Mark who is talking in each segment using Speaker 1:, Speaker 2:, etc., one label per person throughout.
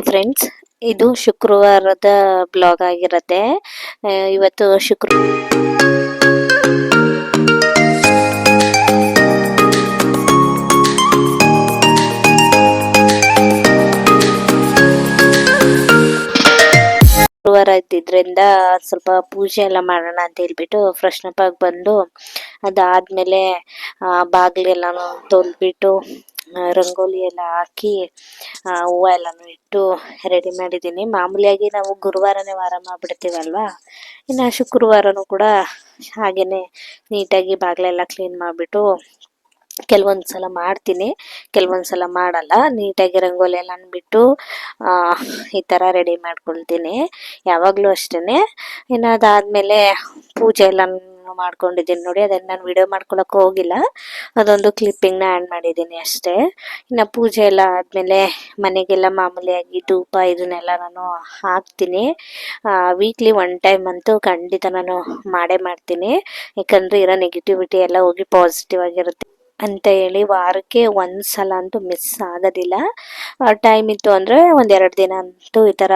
Speaker 1: Friends ಇದು ಶುಕ್ರವಾರದ blog ಆಗಿರುತ್ತೆ. ಇವತ್ತು ಶುಕ್ರ ಶುಕ್ರವಾರ ಇದ್ದಿದ್ರಿಂದ ಸ್ವಲ್ಪ ಪೂಜೆ ಎಲ್ಲ ಮಾಡೋಣ ಅಂತ ಹೇಳ್ಬಿಟ್ಟು ಫ್ರೆಶ್ ಅಪ್ ಆಗಿ ಬಂದು ಅದಾದ್ಮೇಲೆ ಬಾಗ್ಲೆಲ್ಲಾನು ತೊಳ್ಬಿಟ್ಟು ರಂಗೋಲಿ ಎಲ್ಲ ಹಾಕಿ ಹೂವು ಎಲ್ಲನೂ ಇಟ್ಟು ರೆಡಿ ಮಾಡಿದ್ದೀನಿ. ಮಾಮೂಲಿಯಾಗಿ ನಾವು ಗುರುವಾರನೇ ವಾರ ಮಾಡ್ಬಿಡ್ತೀವಲ್ವಾ? ಇನ್ನು ಶುಕ್ರವಾರನೂ ಕೂಡ ಹಾಗೇನೆ ನೀಟಾಗಿ ಬಾಗಿಲೆಲ್ಲ ಕ್ಲೀನ್ ಮಾಡಿಬಿಟ್ಟು ಕೆಲವೊಂದು ಸಲ ಮಾಡ್ತೀನಿ. ಕೆಲವೊಂದು ಸಲ ಮಾಡಲ್ಲ, ನೀಟಾಗಿ ರಂಗೋಲಿ ಎಲ್ಲ ಅಂದ್ಬಿಟ್ಟು ಈ ಥರ ರೆಡಿ ಮಾಡ್ಕೊಳ್ತೀನಿ. ಯಾವಾಗಲೂ ಅಷ್ಟೇ ಇನ್ನು ಅದಾದಮೇಲೆ ಪೂಜೆ ಎಲ್ಲ ಮಾಡ್ಕೊಂಡಿದ್ದೀನಿ ನೋಡಿ, ಅದನ್ನು ನಾನು ವಿಡಿಯೋ ಮಾಡ್ಕೊಳಕ್ಕೆ ಹೋಗಿಲ್ಲ. ಅದೊಂದು ಕ್ಲಿಪ್ಪಿಂಗ್ನ ಆ್ಯಡ್ ಮಾಡಿದ್ದೀನಿ ಅಷ್ಟೇ. ಇನ್ನು ಪೂಜೆ ಎಲ್ಲ ಆದಮೇಲೆ ಮನೆಗೆಲ್ಲ ಮಾಮೂಲಿಯಾಗಿ ಧೂಪ ಇದನ್ನೆಲ್ಲ ನಾನು ಹಾಕ್ತೀನಿ. ವೀಕ್ಲಿ ಒನ್ ಟೈಮ್ ಅಂತೂ ಖಂಡಿತ ನಾನು ಮಾಡೇ ಮಾಡ್ತೀನಿ. ಯಾಕಂದರೆ ಇರೋ ನೆಗೆಟಿವಿಟಿ ಎಲ್ಲ ಹೋಗಿ ಪಾಸಿಟಿವ್ ಆಗಿರುತ್ತೆ. ಅಂತ ಹೇಳಿ ವಾರಕ್ಕೆ ಒಂದು ಸಲ ಅಂತೂ ಮಿಸ್ ಆಗೋದಿಲ್ಲ. ಟೈಮ್ ಇತ್ತು ಅಂದರೆ ಒಂದೆರಡು ದಿನ ಅಂತೂ ಈ ಥರ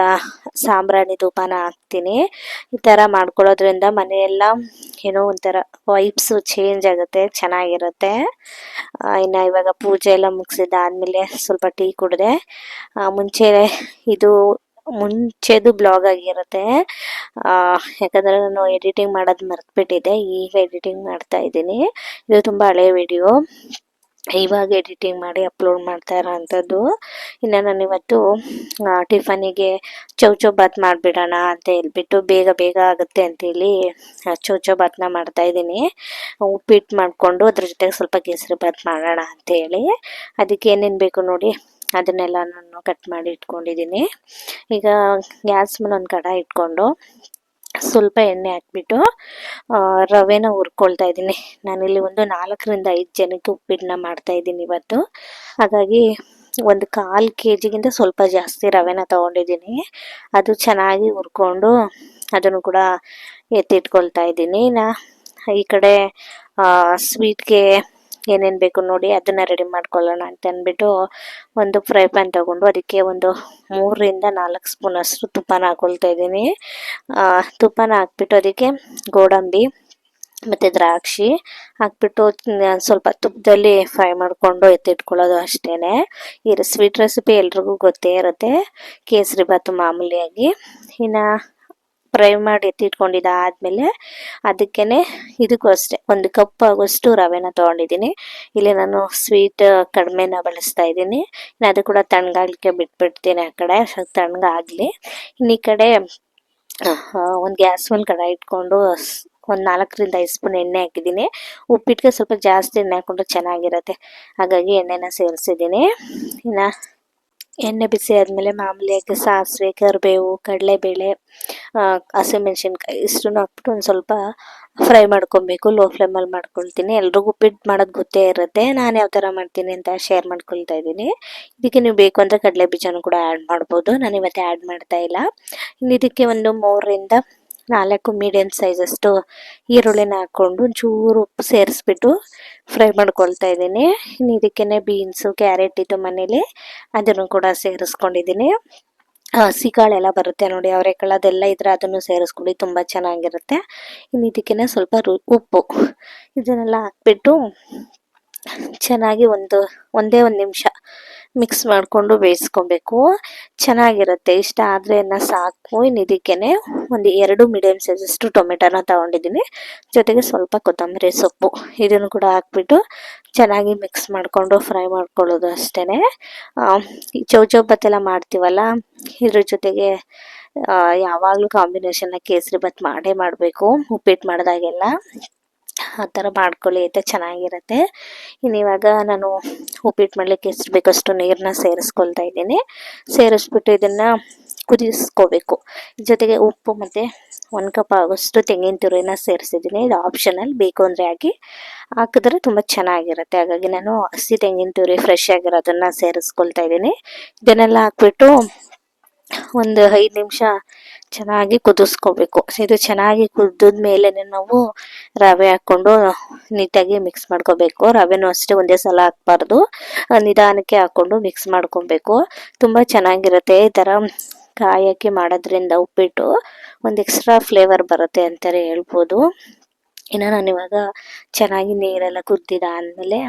Speaker 1: ಸಾಂಬ್ರಾಣಿ ಧೂಪನ ಹಾಕ್ತೀನಿ. ಈ ಥರ ಮಾಡ್ಕೊಳ್ಳೋದ್ರಿಂದ ಮನೆಯೆಲ್ಲ ಏನೋ ಒಂಥರ ವೈಬ್ಸು ಚೇಂಜ್ ಆಗುತ್ತೆ, ಚೆನ್ನಾಗಿರುತ್ತೆ. ಇನ್ನು ಇವಾಗ ಪೂಜೆ ಎಲ್ಲ ಮುಗಿಸಿದ್ದಾದ್ಮೇಲೆ ಸ್ವಲ್ಪ ಟೀ ಕುಡಿದೆ. ಮುಂಚೆ ಇದು ಮುಂಚೆದು ಬ್ಲಾಗ್ ಆಗಿರುತ್ತೆ. ಯಾಕಂದರೆ ನಾನು ಎಡಿಟಿಂಗ್ ಮಾಡೋದು ಮರ್ತ್ಬಿಟ್ಟಿದ್ದೆ. ಈಗ ಎಡಿಟಿಂಗ್ ಮಾಡ್ತಾ ಇದ್ದೀನಿ. ಇದು ತುಂಬ ಹಳೆಯ ವಿಡಿಯೋ ಇವಾಗ ಎಡಿಟಿಂಗ್ ಮಾಡಿ ಅಪ್ಲೋಡ್ ಮಾಡ್ತಾ ಇರೋವಂಥದ್ದು ಇನ್ನು ನಾನು ಇವತ್ತು ಟಿಫನಿಗೆ ಚೌಚೌ ಬಾತ್ ಮಾಡಿಬಿಡೋಣ ಅಂತ ಹೇಳ್ಬಿಟ್ಟು ಬೇಗ ಬೇಗ ಆಗುತ್ತೆ ಅಂತೇಳಿ ಚೌಚೌ ಬಾತ್ನ ಮಾಡ್ತಾ ಇದ್ದೀನಿ. ಉಪ್ಪಿಟ್ಟು ಮಾಡಿಕೊಂಡು ಅದ್ರ ಜೊತೆಗೆ ಸ್ವಲ್ಪ ಕೇಸರಿ ಬಾತ್ ಮಾಡೋಣ ಅಂತೇಳಿ ಅದಕ್ಕೆ ಏನೇನು ಬೇಕು ನೋಡಿ. ಅದನ್ನೆಲ್ಲ ನಾನು ಕಟ್ ಮಾಡಿ ಇಟ್ಕೊಂಡಿದ್ದೀನಿ. ಈಗ ಗ್ಯಾಸ್ ಮೇಲೆ ಒಂದು ಕಡ ಇಟ್ಕೊಂಡು ಸ್ವಲ್ಪ ಎಣ್ಣೆ ಹಾಕ್ಬಿಟ್ಟು ರವೆನ ಹುರ್ಕೊಳ್ತಾ ಇದ್ದೀನಿ. ನಾನಿಲ್ಲಿ ಒಂದು ನಾಲ್ಕರಿಂದ ಐದು ಜನಕ್ಕೆ ಉಪ್ಪಿಟ್ಟನ್ನ ಮಾಡ್ತಾ ಇದ್ದೀನಿ ಇವತ್ತು. ಹಾಗಾಗಿ ಒಂದು ಕಾಲು ಕೆ ಜಿಗಿಂತ ಸ್ವಲ್ಪ ಜಾಸ್ತಿ ರವೆನ ತೊಗೊಂಡಿದ್ದೀನಿ. ಅದು ಚೆನ್ನಾಗಿ ಹುರ್ಕೊಂಡು ಅದನ್ನು ಕೂಡ ಎತ್ತಿಟ್ಕೊಳ್ತಾ ಇದ್ದೀನಿ. ನಾ ಈ ಕಡೆ ಸ್ವೀಟ್ಗೆ ಏನೇನು ಬೇಕು ನೋಡಿ ಅದನ್ನು ರೆಡಿ ಮಾಡ್ಕೊಳ್ಳೋಣ ಅಂತ ಅಂದ್ಬಿಟ್ಟು ಒಂದು ಫ್ರೈ ಪ್ಯಾನ್ ತೊಗೊಂಡು ಅದಕ್ಕೆ ಒಂದು ಮೂರರಿಂದ ನಾಲ್ಕು ಸ್ಪೂನ್ ಅಷ್ಟು ತುಪ್ಪನ ಹಾಕೊಳ್ತಾ ಇದ್ದೀನಿ. ತುಪ್ಪನ ಹಾಕ್ಬಿಟ್ಟು ಅದಕ್ಕೆ ಗೋಡಂಬಿ ಮತ್ತು ದ್ರಾಕ್ಷಿ ಹಾಕ್ಬಿಟ್ಟು ಸ್ವಲ್ಪ ತುಪ್ಪದಲ್ಲಿ ಫ್ರೈ ಮಾಡಿಕೊಂಡು ಎತ್ತಿಟ್ಕೊಳ್ಳೋದು ಅಷ್ಟೇ ಈ ಸ್ವೀಟ್ ರೆಸಿಪಿ ಎಲ್ರಿಗೂ ಗೊತ್ತೇ ಇರುತ್ತೆ. ಕೇಸರಿ ಬಾತು ಮಾಮೂಲಿಯಾಗಿ. ಇನ್ನು ಫ್ರೈ ಮಾಡಿ ಎತ್ತಿಟ್ಕೊಂಡಿದ್ದಾದಮೇಲೆ ಅದಕ್ಕೇ ಇದಕ್ಕೂ ಅಷ್ಟೇ, ಒಂದು ಕಪ್ ಆಗೋಷ್ಟು ರವೆನ ತೊಗೊಂಡಿದ್ದೀನಿ. ಇಲ್ಲಿ ನಾನು ಸ್ವೀಟ್ ಕಡಿಮೆನ ಬಳಸ್ತಾ ಇದ್ದೀನಿ. ಇನ್ನು ಅದು ಕೂಡ ತಣ್ಣಗಾಗಲಿಕ್ಕೆ ಬಿಟ್ಬಿಡ್ತೀನಿ ಆ ಕಡೆ ತಣ್ಣಗಾಗಲಿ. ಇನ್ನು ಈ ಕಡೆ ಒಂದು ಗ್ಯಾಸ್ ಒಂದು ಕಡೆ ಇಟ್ಕೊಂಡು ಒಂದು ನಾಲ್ಕರಿಂದ ಐದು ಸ್ಪೂನ್ ಎಣ್ಣೆ ಹಾಕಿದ್ದೀನಿ. ಉಪ್ಪಿಟ್ಟಿಗೆ ಸ್ವಲ್ಪ ಜಾಸ್ತಿ ಎಣ್ಣೆ ಹಾಕೊಂಡ್ರೆ ಚೆನ್ನಾಗಿರುತ್ತೆ. ಹಾಗಾಗಿ ಎಣ್ಣೆನ ಸೇರಿಸಿದ್ದೀನಿ. ಇನ್ನು ಎಣ್ಣೆ ಬಿಸಿ ಆದಮೇಲೆ ಮಾಮೂಲಿಯಾಗಿ ಸಾಸಿವೆ, ಕರಿಬೇವು, ಕಡಲೆಬೇಳೆ ಹಸಿಮೆಣ್ಸಿನ್ಕಾಯಿ ಇಷ್ಟನ್ನು ಹಾಕ್ಬಿಟ್ಟು ಒಂದು ಸ್ವಲ್ಪ ಫ್ರೈ ಮಾಡ್ಕೊಬೇಕು. ಲೋ ಫ್ಲೇಮಲ್ಲಿ ಮಾಡ್ಕೊಳ್ತೀನಿ. ಎಲ್ರಿಗೂ ಉಪ್ಪಿಟ್ಟು ಮಾಡೋದು ಗೊತ್ತೇ ಇರುತ್ತೆ. ನಾನು ಯಾವ ಥರ ಮಾಡ್ತೀನಿ ಅಂತ ಶೇರ್ ಮಾಡ್ಕೊಳ್ತಾ ಇದ್ದೀನಿ. ಇದಕ್ಕೆ ನೀವು ಬೇಕು ಅಂದರೆ ಕಡಲೆ ಬೀಜನೂ ಕೂಡ ಆ್ಯಡ್ ಮಾಡ್ಬೋದು. ನಾನು ಇವತ್ತು ಆ್ಯಡ್ ಮಾಡ್ತಾ ಇಲ್ಲ. ಇನ್ನು ಇದಕ್ಕೆ ಒಂದು ಮೂರರಿಂದ ನಾಲ್ಕು ಮೀಡಿಯಮ್ ಸೈಜಷ್ಟು ಈರುಳ್ಳಿನ ಹಾಕ್ಕೊಂಡು ಚೂರು ಉಪ್ಪು ಸೇರಿಸ್ಬಿಟ್ಟು ಫ್ರೈ ಮಾಡ್ಕೊಳ್ತಾ ಇದ್ದೀನಿ. ಇನ್ನು ಇದಕ್ಕೇ ಬೀನ್ಸು ಕ್ಯಾರೆಟ್ ಇತ್ತು ಮನೇಲಿ. ಅದನ್ನು ಕೂಡ ಸೇರಿಸ್ಕೊಂಡಿದ್ದೀನಿ. ಹಸಿ ಕಾಳೆಲ್ಲ ಬರುತ್ತೆ ನೋಡಿ, ಅವರೆಕಾಳು ಅದೆಲ್ಲ ಇದ್ರೆ ಅದನ್ನು ಸೇರಿಸ್ಕೊಳ್ಳಿ ತುಂಬ ಚೆನ್ನಾಗಿರುತ್ತೆ. ಇನ್ನು ಇದಕ್ಕೇ ಸ್ವಲ್ಪ ಉಪ್ಪು. ಇದನ್ನೆಲ್ಲ ಹಾಕ್ಬಿಟ್ಟು ಚೆನ್ನಾಗಿ ಒಂದು, ಒಂದೇ ಒಂದು ನಿಮಿಷ ಮಿಕ್ಸ್ ಮಾಡಿಕೊಂಡು ಬೇಯಿಸ್ಕೊಬೇಕು. ಚೆನ್ನಾಗಿರುತ್ತೆ. ಇಷ್ಟ ಆದರೆ ಸಾಕು. ಇನ್ನು ಇದಕ್ಕೇ ಒಂದು ಎರಡು ಮೀಡಿಯಮ್ ಸೈಜಷ್ಟು ಟೊಮೆಟೊನ ತಗೊಂಡಿದ್ದೀನಿ. ಜೊತೆಗೆ ಸ್ವಲ್ಪ ಕೊತ್ತಂಬರಿ ಸೊಪ್ಪು ಇದನ್ನು ಕೂಡ ಹಾಕ್ಬಿಟ್ಟು ಚೆನ್ನಾಗಿ ಮಿಕ್ಸ್ ಮಾಡಿಕೊಂಡು ಫ್ರೈ ಮಾಡ್ಕೊಳ್ಳೋದು ಅಷ್ಟೇ ಚೌಚೌಬತ್ ಚೌಚೌ ಬತ್ತೆಲ್ಲ ಮಾಡ್ತೀವಲ್ಲ, ಇದ್ರ ಜೊತೆಗೆ ಯಾವಾಗಲೂ ಕಾಂಬಿನೇಷನ್ನ ಕೇಸರಿ ಭಾತ್ ಮಾಡೇ ಮಾಡಬೇಕು. ಉಪ್ಪಿಟ್ಟು ಮಾಡಿದಾಗೆಲ್ಲ. ಆ ಥರ ಮಾಡ್ಕೊಳ್ಳಿ ಐತೆ ಚೆನ್ನಾಗಿರುತ್ತೆ. ಇನ್ನು ಇವಾಗ ನಾನು ಉಪ್ಪಿಟ್ಟು ಮಾಡಲಿಕ್ಕೆ ಎಷ್ಟು ಬೇಕಷ್ಟು ನೀರನ್ನ ಸೇರಿಸ್ಕೊಳ್ತಾ ಇದ್ದೀನಿ. ಸೇರಿಸ್ಬಿಟ್ಟು ಇದನ್ನು ಕುದಿಸ್ಕೋಬೇಕು. ಜೊತೆಗೆ ಉಪ್ಪು ಮತ್ತು ಒಂದು ಕಪ್ ಆಗೋಷ್ಟು ತೆಂಗಿನ ತುರಿನ ಸೇರಿಸಿದ್ದೀನಿ. ಇದು ಆಪ್ಷನಲ್ ಬೇಕು ಅಂದರೆ ಹಾಕಿ ಹಾಕಿದ್ರೆ ತುಂಬ ಚೆನ್ನಾಗಿರುತ್ತೆ. ಹಾಗಾಗಿ ನಾನು ಹಸಿ ತೆಂಗಿನ ತುರಿ ಫ್ರೆಶ್ ಆಗಿರೋದನ್ನು ಸೇರಿಸ್ಕೊಳ್ತಾ ಇದ್ದೀನಿ. ಇದನ್ನೆಲ್ಲ ಹಾಕ್ಬಿಟ್ಟು ಒಂದು ಐದು ನಿಮಿಷ ಚೆನ್ನಾಗಿ ಕುದಿಸ್ಕೋಬೇಕು. ಇದು ಚೆನ್ನಾಗಿ ಕುದ್ದ ಮೇಲೆ ನಾವು ರವೆ ಹಾಕ್ಕೊಂಡು ನೀಟಾಗಿ ಮಿಕ್ಸ್ ಮಾಡ್ಕೋಬೇಕು. ರವೆನೂ ಅಷ್ಟೇ ಒಂದೇ ಸಲ ಹಾಕ್ಬಾರ್ದು. ನಿಧಾನಕ್ಕೆ ಹಾಕ್ಕೊಂಡು ಮಿಕ್ಸ್ ಮಾಡ್ಕೊಬೇಕು. ತುಂಬ ಚೆನ್ನಾಗಿರುತ್ತೆ ಈ ಥರ ಕಾಯಿ ಹಾಕಿ ಮಾಡೋದ್ರಿಂದ ಉಪ್ಪಿಟ್ಟು. ಒಂದು ಎಕ್ಸ್ಟ್ರಾ ಫ್ಲೇವರ್ ಬರುತ್ತೆ ಅಂತಾರೆ ಹೇಳ್ಬೋದು. ಇನ್ನು ನಾನು ಇವಾಗ ಚೆನ್ನಾಗಿ ನೀರೆಲ್ಲ ಕುದ್ದಿದ್ದಾದಮೇಲೆ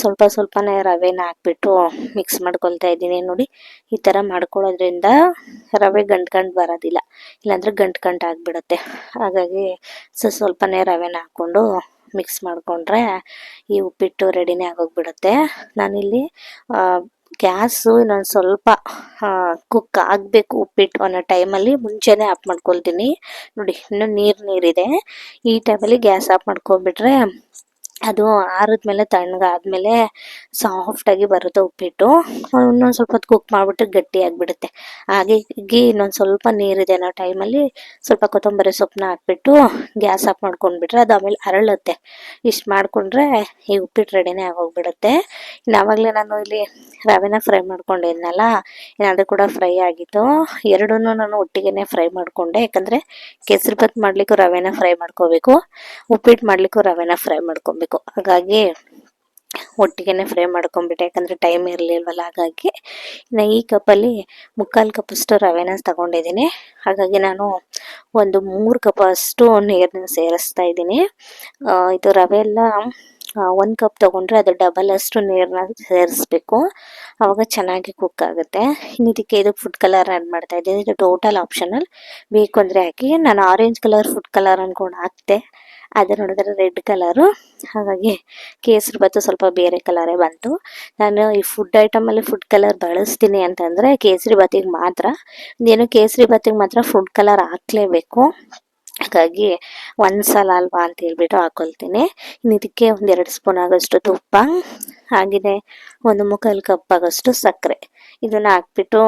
Speaker 1: ಸ್ವಲ್ಪ ಸ್ವಲ್ಪನೇ ರವೆನ ಹಾಕ್ಬಿಟ್ಟು ಮಿಕ್ಸ್ ಮಾಡ್ಕೊಳ್ತಾ ಇದ್ದೀನಿ ನೋಡಿ. ಈ ಥರ ಮಾಡ್ಕೊಳ್ಳೋದ್ರಿಂದ ರವೆ ಗಂಟು ಗಂಟು ಬರೋದಿಲ್ಲ. ಇಲ್ಲಾಂದರೆ ಗಂಟು ಗಂಟು ಆಗಿಬಿಡುತ್ತೆ. ಹಾಗಾಗಿ ಸೊ, ಸ್ವಲ್ಪನೇ ರವೆನ ಹಾಕ್ಕೊಂಡು ಮಿಕ್ಸ್ ಮಾಡಿಕೊಂಡ್ರೆ ಈ ಉಪ್ಪಿಟ್ಟು ರೆಡಿನೇ ಆಗೋಗ್ಬಿಡುತ್ತೆ. ನಾನಿಲ್ಲಿ ಗ್ಯಾಸು ಇನ್ನೊಂದು ಸ್ವಲ್ಪ ಕುಕ್ ಆಗಬೇಕು ಉಪ್ಪಿಟ್ಟು ಅನ್ನೋ ಟೈಮಲ್ಲಿ ಮುಂಚೆನೇ ಆಫ್ ಮಾಡ್ಕೊಳ್ತೀನಿ. ನೋಡಿ, ಇನ್ನೂ ನೀರು ನೀರಿದೆ. ಈ ಟೈಮಲ್ಲಿ ಗ್ಯಾಸ್ ಆಫ್ ಮಾಡ್ಕೊಂಡ್ಬಿಟ್ರೆ ಅದು ಆರಿದ್ಮೇಲೆ ತಣ್ಣಗಾದ್ಮೇಲೆ ಸಾಫ್ಟಾಗಿ ಬರುತ್ತೆ ಉಪ್ಪಿಟ್ಟು. ಇನ್ನೊಂದು ಸ್ವಲ್ಪ ಹೊತ್ತು ಕುಕ್ ಮಾಡ್ಬಿಟ್ಟು ಗಟ್ಟಿ ಆಗಿಬಿಡುತ್ತೆ. ಹಾಗಾಗಿ ಇನ್ನೊಂದು ಸ್ವಲ್ಪ ನೀರಿದೆ ಅನ್ನೋ ಟೈಮಲ್ಲಿ ಸ್ವಲ್ಪ ಕೊತ್ತಂಬರಿ ಸೊಪ್ಪನ್ನ ಹಾಕ್ಬಿಟ್ಟು ಗ್ಯಾಸ್ ಆಫ್ ಮಾಡ್ಕೊಂಡ್ಬಿಟ್ರೆ ಅದು ಆಮೇಲೆ ಅರಳುತ್ತೆ. ಇಷ್ಟು ಮಾಡಿಕೊಂಡ್ರೆ ಈ ಉಪ್ಪಿಟ್ಟು ರೆಡಿನೇ ಆಗೋಗ್ಬಿಡುತ್ತೆ. ಇನ್ನು ಆವಾಗಲೇ ನಾನು ಇಲ್ಲಿ ರವೆನ ಫ್ರೈ ಮಾಡ್ಕೊಂಡಿದ್ನಲ್ಲ ಇನ್ನು ಕೂಡ ಫ್ರೈ ಆಗಿತ್ತು. ಎರಡೂ ನಾನು ಒಟ್ಟಿಗೆ ಫ್ರೈ ಮಾಡಿಕೊಂಡೆ. ಯಾಕಂದರೆ ಕೇಸರಿಬಾತ್ ಮಾಡಲಿಕ್ಕೂ ರವೆನ ಫ್ರೈ ಮಾಡ್ಕೋಬೇಕು, ಉಪ್ಪಿಟ್ಟು ಮಾಡಲಿಕ್ಕೂ ರವೆನ ಫ್ರೈ ಮಾಡ್ಕೊಬೇಕು. ಹಾಗಾಗಿ ಒಟ್ಟಿಗೆ ಫ್ರೈ ಮಾಡ್ಕೊಂಡ್ಬಿಟ್ಟೆ. ಯಾಕಂದರೆ ಟೈಮ್ ಇರಲಿಲ್ವಲ್ಲ, ಹಾಗಾಗಿ ಇನ್ನು ಈ ಕಪ್ಪಲ್ಲಿ ಮುಕ್ಕಾಲು ಕಪ್ಪಷ್ಟು ರವೆನ ತಗೊಂಡಿದ್ದೀನಿ. ಹಾಗಾಗಿ ನಾನು ಒಂದು ಮೂರು ಕಪ್ ಅಷ್ಟು ನೀರನ್ನ ಸೇರಿಸ್ತಾ ಇದ್ದೀನಿ. ಇದು ರವೆ ಎಲ್ಲ ಒಂದು ಕಪ್ ತೊಗೊಂಡ್ರೆ ಅದು ಡಬಲ್ ಅಷ್ಟು ನೀರನ್ನ ಸೇರಿಸ್ಬೇಕು. ಆವಾಗ ಚೆನ್ನಾಗಿ ಕುಕ್ ಆಗುತ್ತೆ. ಇನ್ನು ಇದಕ್ಕೆ ಇದು ಫುಡ್ ಕಲರ್ ಆ್ಯಡ್ ಮಾಡ್ತಾ ಇದ್ದೀನಿ. ಇದು ಟೋಟಲ್ ಆಪ್ಷನಲ್ ಬೇಕು ಅಂದರೆ ಹಾಕಿ, ನಾನು ಆರೆಂಜ್ ಕಲರ್ ಫುಡ್ ಕಲರ್ ಅನ್ಕೊಂಡು ಹಾಕ್ತೆ. ಅದು ನೋಡಿದ್ರೆ ರೆಡ್ ಕಲರು ಹಾಗಾಗಿ ಕೇಸರಿ ಭಾತು ಸ್ವಲ್ಪ ಬೇರೆ ಕಲರೇ ಬಂತು. ನಾನು ಈ ಫುಡ್ ಐಟಮಲ್ಲಿ ಫುಡ್ ಕಲರ್ ಬಳಸ್ತೀನಿ ಅಂತಂದರೆ ಕೇಸರಿ ಬತ್ತಿಗೆ ಮಾತ್ರ. ಇನ್ನೇನು ಕೇಸರಿ ಬತ್ತಿಗೆ ಮಾತ್ರ ಫುಡ್ ಕಲರ್ ಹಾಕ್ಲೇಬೇಕು. ಹಾಗಾಗಿ ಒಂದು ಸಲ ಅಲ್ವಾ ಅಂತ ಹೇಳ್ಬಿಟ್ಟು ಹಾಕೊಳ್ತೀನಿ. ಇನ್ನು ಇದಕ್ಕೆ ಒಂದೆರಡು ಸ್ಪೂನ್ ಆಗೋಷ್ಟು ತುಪ್ಪ ಹಾಗೆಯೇ ಒಂದು ಮುಕ್ಕಾಲು ಕಪ್ ಆಗೋಷ್ಟು ಸಕ್ಕರೆ. ಇದನ್ನು ಹಾಕ್ಬಿಟ್ಟು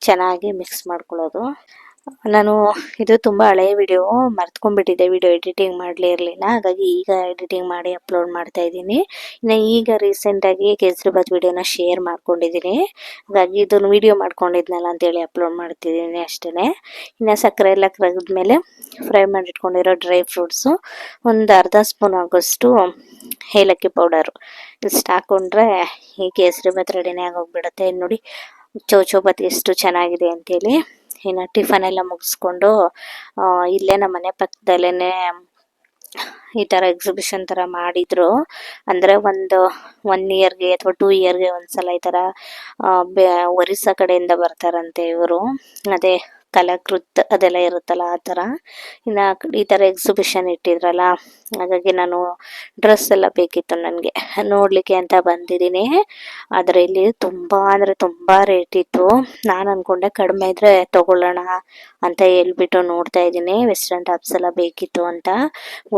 Speaker 1: ಚೆನ್ನಾಗಿ ಮಿಕ್ಸ್ ಮಾಡ್ಕೊಳ್ಳೋದು. ನಾನು ಇದು ತುಂಬ ಹಳೆಯ ವಿಡಿಯೋ ಮರ್ತ್ಕೊಂಡ್ಬಿಟ್ಟಿದ್ದೆ. ವಿಡಿಯೋ ಎಡಿಟಿಂಗ್ ಮಾಡಲೇ ಇರಲಿಲ್ಲ. ಹಾಗಾಗಿ ಈಗ ಎಡಿಟಿಂಗ್ ಮಾಡಿ ಅಪ್ಲೋಡ್ ಮಾಡ್ತಾ ಇದ್ದೀನಿ. ಇನ್ನು ಈಗ ರೀಸೆಂಟಾಗಿ ಕೇಸರಿಬಾತ್ ವಿಡಿಯೋನ ಶೇರ್ ಮಾಡ್ಕೊಂಡಿದ್ದೀನಿ. ಹಾಗಾಗಿ ಇದನ್ನು ವಿಡಿಯೋ ಮಾಡ್ಕೊಂಡಿದ್ನಲ್ಲ ಅಂತೇಳಿ ಅಪ್ಲೋಡ್ ಮಾಡ್ತಿದ್ದೀನಿ ಅಷ್ಟೇ ಇನ್ನು ಸಕ್ಕರೆ ಎಲ್ಲ ಮೇಲೆ ಫ್ರೈ ಮಾಡಿಟ್ಕೊಂಡಿರೋ ಡ್ರೈ ಫ್ರೂಟ್ಸು ಒಂದು ಅರ್ಧ ಸ್ಪೂನ್ ಆಗೋಷ್ಟು ಏಲಕ್ಕಿ ಪೌಡರು ಇಷ್ಟು ಹಾಕ್ಕೊಂಡ್ರೆ ಈ ಕೇಸರಿಬಾತ್ ರೆಡಿನೇ ಆಗೋಗ್ಬಿಡುತ್ತೆ ನೋಡಿ ಚೌಚೌಬಾತ್ ಎಷ್ಟು ಚೆನ್ನಾಗಿದೆ ಅಂತೇಳಿ. ಇನ್ನು ಟಿಫನ್ ಎಲ್ಲ ಮುಗಿಸ್ಕೊಂಡು ಇಲ್ಲೇ ನಮ್ಮ ಮನೆ ಪಕ್ಕದಲ್ಲೇ ಈ ಥರ ಎಕ್ಸಿಬಿಷನ್ ಥರ ಮಾಡಿದ್ರು. ಅಂದರೆ ಒಂದು ಒನ್ ಇಯರ್ಗೆ ಅಥವಾ ಟೂ ಇಯರ್ಗೆ ಒಂದ್ಸಲ ಈ ಥರ ಒರಿಸ್ಸಾ ಕಡೆಯಿಂದ ಬರ್ತಾರಂತೆ ಇವರು. ಅದೇ ಕಲಾಕೃತ್ ಅದೆಲ್ಲ ಇರುತ್ತಲ್ಲ ಆ ಥರ. ಇನ್ನು ಈ ಥರ ಎಕ್ಸಿಬಿಷನ್ ಇಟ್ಟಿದ್ರಲ್ಲ, ಹಾಗಾಗಿ ನಾನು ಡ್ರೆಸ್ ಎಲ್ಲ ಬೇಕಿತ್ತು ನನಗೆ. ನೋಡಲಿಕ್ಕೆ ಅಂತ ಬಂದಿದ್ದೀನಿ. ಆದರೆ ಇಲ್ಲಿ ತುಂಬ ಅಂದರೆ ತುಂಬ ರೇಟ್ ಇತ್ತು. ನಾನು ಅಂದ್ಕೊಂಡೆ ಕಡಿಮೆ ಇದ್ದರೆ ತೊಗೊಳ್ಳೋಣ ಅಂತ ಹೇಳ್ಬಿಟ್ಟು ನೋಡ್ತಾ ಇದ್ದೀನಿ. ವೆಸ್ಟರ್ನ್ ಟಾಪ್ಸ್ ಎಲ್ಲ ಬೇಕಿತ್ತು ಅಂತ.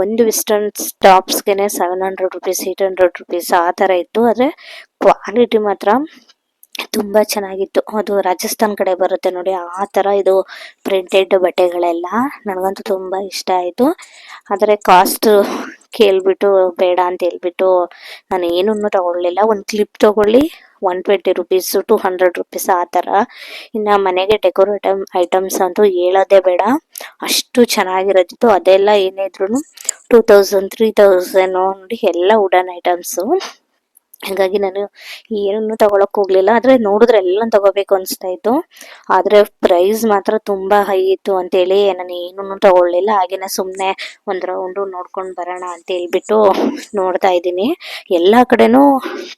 Speaker 1: ಒಂದು western ಟಾಪ್ಸ್ಗೆ seven hundred rupees eight hundred rupees ಆ ಥರ ಇತ್ತು. ಆದರೆ ಕ್ವಾಲಿಟಿ ಮಾತ್ರ ತುಂಬ ಚೆನ್ನಾಗಿತ್ತು. ಅದು ರಾಜಸ್ಥಾನ್ ಕಡೆ ಬರುತ್ತೆ ನೋಡಿ, ಆ ಥರ ಇದು ಪ್ರಿಂಟೆಡ್ ಬಟ್ಟೆಗಳೆಲ್ಲ ನನಗಂತೂ ತುಂಬ ಇಷ್ಟ ಆಯಿತು. ಆದರೆ ಕಾಸ್ಟ್ ಕೇಳಿಬಿಟ್ಟು, ಬೇಡ ಅಂತ ಹೇಳ್ಬಿಟ್ಟು ನಾನು ಏನನ್ನೂ ತಗೊಳ್ಳಿಲ್ಲ. ಒಂದು ಕ್ಲಿಪ್ ತಗೊಳ್ಳಿ one twenty rupees two hundred rupees ಆ ಥರ ಇನ್ನು ಮನೆಗೆ ಡೆಕೋರೇಟಮ್ ಐಟಮ್ಸ್ ಅಂತೂ ಹೇಳೋದೇ ಬೇಡ. ಅಷ್ಟು ಚೆನ್ನಾಗಿರೋದಿತ್ತು. ಅದೆಲ್ಲ ಏನೇ ಇದ್ರೂ ಟೂ ತೌಸಂಡ್ ತ್ರೀ ತೌಸಂಡ್ ನೋಡಿ ಎಲ್ಲ ವುಡನ್ ಐಟಮ್ಸು ಹಾಗಾಗಿ ನಾನು ಏನನ್ನು ತಗೊಳಕ್ ಹೋಗ್ಲಿಲ್ಲ. ಆದರೆ ನೋಡಿದ್ರೆ ಎಲ್ಲ ತಗೋಬೇಕು ಅನಿಸ್ತಾ ಇತ್ತು. ಆದರೆ ಪ್ರೈಸ್ ಮಾತ್ರ ತುಂಬ ಹೈ ಇತ್ತು ಅಂತೇಳಿ ನಾನು ಏನನ್ನು ತಗೊಳ್ಳಿಲ್ಲ. ಹಾಗೇನೆ ಸುಮ್ಮನೆ ಒಂದು ರೌಂಡು ನೋಡ್ಕೊಂಡು ಬರೋಣ ಅಂತ ಹೇಳ್ಬಿಟ್ಟು ನೋಡ್ತಾ ಇದ್ದೀನಿ. ಎಲ್ಲ ಕಡೆನೂ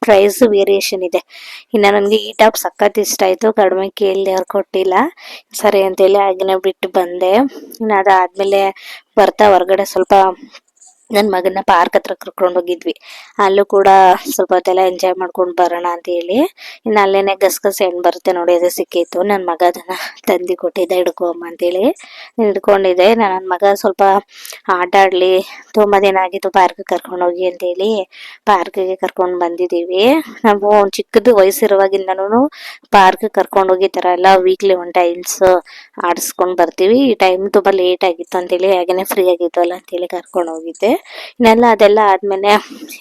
Speaker 1: ಪ್ರೈಸ್ ವೇರಿಯೇಷನ್ ಇದೆ. ಇನ್ನು ನನಗೆ ಈ ಟಾಪ್ ಸಖತ್ ಇಷ್ಟ ಆಯಿತು. ಕಡಿಮೆ ಕೇಳಿ ಅವ್ರು ಕೊಟ್ಟಿಲ್ಲ. ಸರಿ ಅಂತೇಳಿ ಹಾಗೇನೆ ಬಿಟ್ಟು ಬಂದೆ. ಇನ್ನು ಅದಾದಮೇಲೆ ಬರ್ತಾ ಹೊರಗಡೆ ಸ್ವಲ್ಪ ನನ್ನ ಮಗನ ಪಾರ್ಕ್ ಹತ್ರ ಕರ್ಕೊಂಡು ಹೋಗಿದ್ವಿ. ಅಲ್ಲೂ ಕೂಡ ಸ್ವಲ್ಪ ಹೊತ್ತೆಲ್ಲ ಎಂಜಾಯ್ ಮಾಡ್ಕೊಂಡು ಬರೋಣ ಅಂತ ಹೇಳಿ. ಇನ್ನು ಅಲ್ಲೇನೆ ಗಸಗಸೆ ಹಣ್ಣು ಬರುತ್ತೆ ನೋಡಿ, ಅದು ಸಿಕ್ಕಿತ್ತು. ನನ್ನ ಮಗ ಅದನ್ನು ತಂದು ಕೊಟ್ಟಿದ್ದ ಹಿಡ್ಕೊ ಅಮ್ಮ ಅಂತೇಳಿ ಹಿಡ್ಕೊಂಡಿದ್ದೆ. ನನ್ನ ಮಗ ಸ್ವಲ್ಪ ಆಟ ಆಡಲಿ, ತುಂಬ ದಿನ ಆಗಿತ್ತು ಪಾರ್ಕ್ ಕರ್ಕೊಂಡು ಹೋಗಿ ಅಂತೇಳಿ ಪಾರ್ಕಿಗೆ ಕರ್ಕೊಂಡು ಬಂದಿದ್ದೀವಿ. ನಾವು ಚಿಕ್ಕದು ವಯಸ್ಸಿರುವಾಗಿಂದನೂ ಪಾರ್ಕ್ ಕರ್ಕೊಂಡು ಹೋಗಿ ಥರ ಎಲ್ಲ ವೀಕ್ಲಿ ಒನ್ ಟೈಮ್ಸ್ ಆಡಿಸ್ಕೊಂಡು ಬರ್ತೀವಿ. ಈ ಟೈಮ್ ತುಂಬ ಲೇಟ್ ಆಗಿತ್ತು ಅಂತೇಳಿ ಹಾಗೇನೆ ಫ್ರೀ ಆಗಿತ್ತು ಅಂತ ಅಂತೇಳಿ ಕರ್ಕೊಂಡು ಹೋಗಿದ್ದೆ. ಇನ್ನೆಲ್ಲ ಅದೆಲ್ಲ ಆದ್ಮೇಲೆ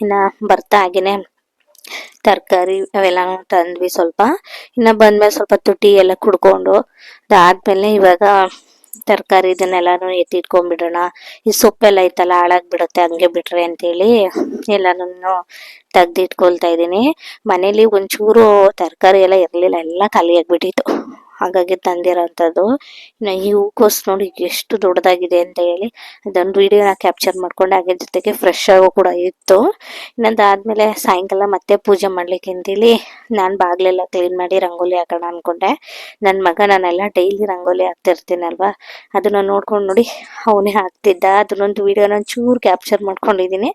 Speaker 1: ಇನ್ನ ಬರ್ತಾ ಹಾಗೇನೆ. ತರಕಾರಿ ಅವೆಲ್ಲ ತಂದ್ವಿ ಸ್ವಲ್ಪ. ಇನ್ನ ಬಂದ್ಮೇಲೆ ಸ್ವಲ್ಪ ತುಟಿ ಎಲ್ಲ ಕುಡ್ಕೊಂಡು ಅದಾದ್ಮೇಲೆ ಇವಾಗ ತರಕಾರಿ ಇದನ್ನೆಲ್ಲಾನು ಎತ್ತಿಟ್ಕೊಂಡ್ಬಿಡೋಣ. ಈ ಸೊಪ್ಪೆಲ್ಲ ಐತಲ್ಲ, ಹಾಳಾಗ್ಬಿಡುತ್ತೆ, ಹಂಗೆ ಬಿಟ್ರೆ ಅಂತೇಳಿ ಎಲ್ಲಾನು ತೆಗ್ದಿಟ್ಕೊಳ್ತಾ ಇದ್ದೀನಿ. ಮನೇಲಿ ಒಂಚೂರು ತರಕಾರಿ ಎಲ್ಲ ಇರಲಿಲ್ಲ, ಎಲ್ಲ ಖಾಲಿ ಆಗ್ಬಿಟ್ಟಿತ್ತು ಹಾಗಾಗಿ ತಂದಿರೋಂಥದ್ದು. ಇನ್ನು ಈ ಹೂಕೋಸು ನೋಡಿ ಎಷ್ಟು ದೊಡ್ಡದಾಗಿದೆ ಅಂತ ಹೇಳಿ ಅದೊಂದು ವಿಡಿಯೋನ ಕ್ಯಾಪ್ಚರ್ ಮಾಡ್ಕೊಂಡು. ಹಾಗೆ ಜೊತೆಗೆ ಫ್ರೆಶ್ ಆಗೋ ಕೂಡ ಇತ್ತು. ಇನ್ನೊಂದಾದಮೇಲೆ ಸಾಯಂಕಾಲ ಮತ್ತೆ ಪೂಜೆ ಮಾಡ್ಲಿಕ್ಕೆ ಅಂತೇಳಿ ನಾನು ಬಾಗಿಲೆಲ್ಲ ಕ್ಲೀನ್ ಮಾಡಿ ರಂಗೋಲಿ ಹಾಕೋಣ ಅಂದ್ಕೊಂಡೆ ನನ್ನ ಮಗ ನಾನೆಲ್ಲ ಡೈಲಿ ರಂಗೋಲಿ ಹಾಕ್ತಿರ್ತೀನಲ್ವಾ? ಅದನ್ನು ನೋಡ್ಕೊಂಡು ನೋಡಿ ಅವನೇ ಹಾಕ್ತಿದ್ದ. ಅದನ್ನೊಂದು ವಿಡಿಯೋನ ಚೂರು ಕ್ಯಾಪ್ಚರ್ ಮಾಡ್ಕೊಂಡಿದ್ದೀನಿ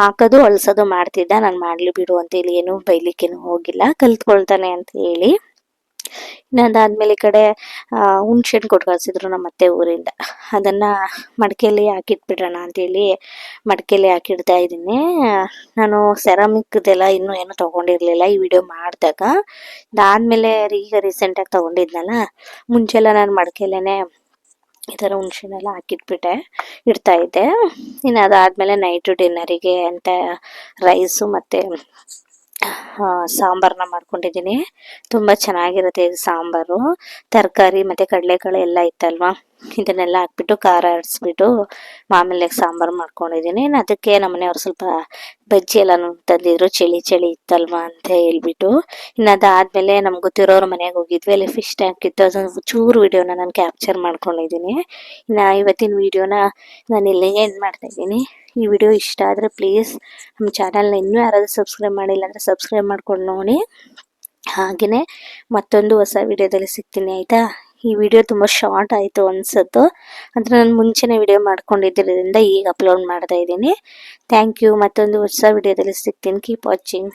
Speaker 1: ಹಾಕೋದು, ಅಳಿಸೋದು, ಮಾಡ್ತಿದ್ದ. ನಾನು ಮಾಡಲಿ ಬಿಡು ಅಂತೇಳಿ ಏನು ಬೈಲಿಕ್ಕೇನು ಹೋಗಿಲ್ಲ. ಕಲ್ತ್ಕೊಳ್ತಾನೆ ಅಂತ ಹೇಳಿ. ಇನ್ನೊಂದಾದ್ಮೇಲೆ ಈ ಕಡೆ ಹುಣ್ಸೆ ಹಣ್ಣು ಕೊಟ್ಟು ಕಳ್ಸಿದ್ರು ನಮ್ಮ ಅತ್ತೆ ಊರಿಂದ. ಅದನ್ನ ಮಡಿಕೆಯಲ್ಲಿ ಹಾಕಿಟ್ಬಿಡೋಣ ಅಂತೇಳಿ ಮಡಿಕೆಯಲ್ಲಿ ಹಾಕಿಡ್ತಾ ಇದ್ದೀನಿ. ನಾನು ಸೆರಾಮಿಕ್ದೆಲ್ಲ ಇನ್ನೂ ಏನೂ ತೊಗೊಂಡಿರಲಿಲ್ಲ ಈ ವಿಡಿಯೋ ಮಾಡಿದಾಗ. ಅದಾದಮೇಲೆ ಈಗ ರೀಸೆಂಟಾಗಿ ತೊಗೊಂಡಿದ್ನಲ್ಲ ಮುಂಚೆಲ್ಲ ನಾನು ಮಡಿಕೆಯಲ್ಲೇ ಈ ಥರ ಹುಣ್ಸೆನೆಲ್ಲ ಹಾಕಿಟ್ಬಿಟ್ಟೆ, ಇಡ್ತಾ ಇದ್ದೆ. ಇನ್ನು ಅದಾದಮೇಲೆ ನೈಟು ಡಿನ್ನರಿಗೆ ಅಂತ ರೈಸು ಮತ್ತು ಸಾಂಬಾರನ್ನ ಮಾಡ್ಕೊಂಡಿದ್ದೀನಿ. ತುಂಬ ಚೆನ್ನಾಗಿರುತ್ತೆ ಇದು ಸಾಂಬಾರು. ತರಕಾರಿ ಮತ್ತು ಕಡಲೆಕಾಳು ಎಲ್ಲ ಇತ್ತಲ್ವಾ? ಇದನ್ನೆಲ್ಲ ಹಾಕ್ಬಿಟ್ಟು ಖಾರ ಆಡಿಸ್ಬಿಟ್ಟು ಮಾಮೂಲಿ ಸಾಂಬಾರು ಮಾಡ್ಕೊಂಡಿದ್ದೀನಿ ಅದಕ್ಕೆ ನಮ್ಮ ಮನೆಯವ್ರು ಸ್ವಲ್ಪ ಬಜ್ಜಿ ಎಲ್ಲ ತಂದಿದ್ರು. ಚಳಿ ಚಳಿ ಇತ್ತಲ್ವಾ ಅಂತ ಹೇಳ್ಬಿಟ್ಟು. ಇನ್ನು ಅದಾದಮೇಲೆ ನಮ್ಗೆ ಗೊತ್ತಿರೋರು ಮನೆಗೆ ಹೋಗಿದ್ವಿ. ಅಲ್ಲಿ ಫಿಶ್ ಟ್ಯಾಂಕ್ ಇತ್ತು. ಅದೊಂದು ಚೂರು ವಿಡಿಯೋನ ನಾನು ಕ್ಯಾಪ್ಚರ್ ಮಾಡ್ಕೊಂಡಿದ್ದೀನಿ ಇನ್ನು ಇವತ್ತಿನ ವಿಡಿಯೋನ ನಾನು ಇಲ್ಲಿ ಏನು ಮಾಡ್ತಾಯಿದ್ದೀನಿ ಈ ವಿಡಿಯೋ ಇಷ್ಟ ಆದರೆ ಪ್ಲೀಸ್ ನಮ್ಮ ಚಾನಲ್ನ ಇನ್ನೂ ಯಾರಾದರೂ ಸಬ್ಸ್ಕ್ರೈಬ್ ಮಾಡಿಲ್ಲ ಅಂದರೆ ಸಬ್ಸ್ಕ್ರೈಬ್ ಮಾಡ್ಕೊಂಡು ನೋಡಿ. ಹಾಗೆಯೇ ಮತ್ತೊಂದು ಹೊಸ ವಿಡಿಯೋದಲ್ಲಿ ಸಿಗ್ತೀನಿ ಆಯಿತಾ? ಈ ವಿಡಿಯೋ ತುಂಬ ಶಾರ್ಟ್ ಆಯಿತು ಅನಿಸುತ್ತು. ಅಂದರೆ ನಾನು ಮುಂಚೆನೇ ವಿಡಿಯೋ ಮಾಡ್ಕೊಂಡಿದ್ದಿರೋದ್ರಿಂದ ಈಗ ಅಪ್ಲೋಡ್ ಮಾಡ್ತಾ ಇದ್ದೀನಿ. ಥ್ಯಾಂಕ್ ಯು ಮತ್ತೊಂದು ಹೊಸ ವಿಡಿಯೋದಲ್ಲಿ ಸಿಗ್ತೀನಿ. Keep watching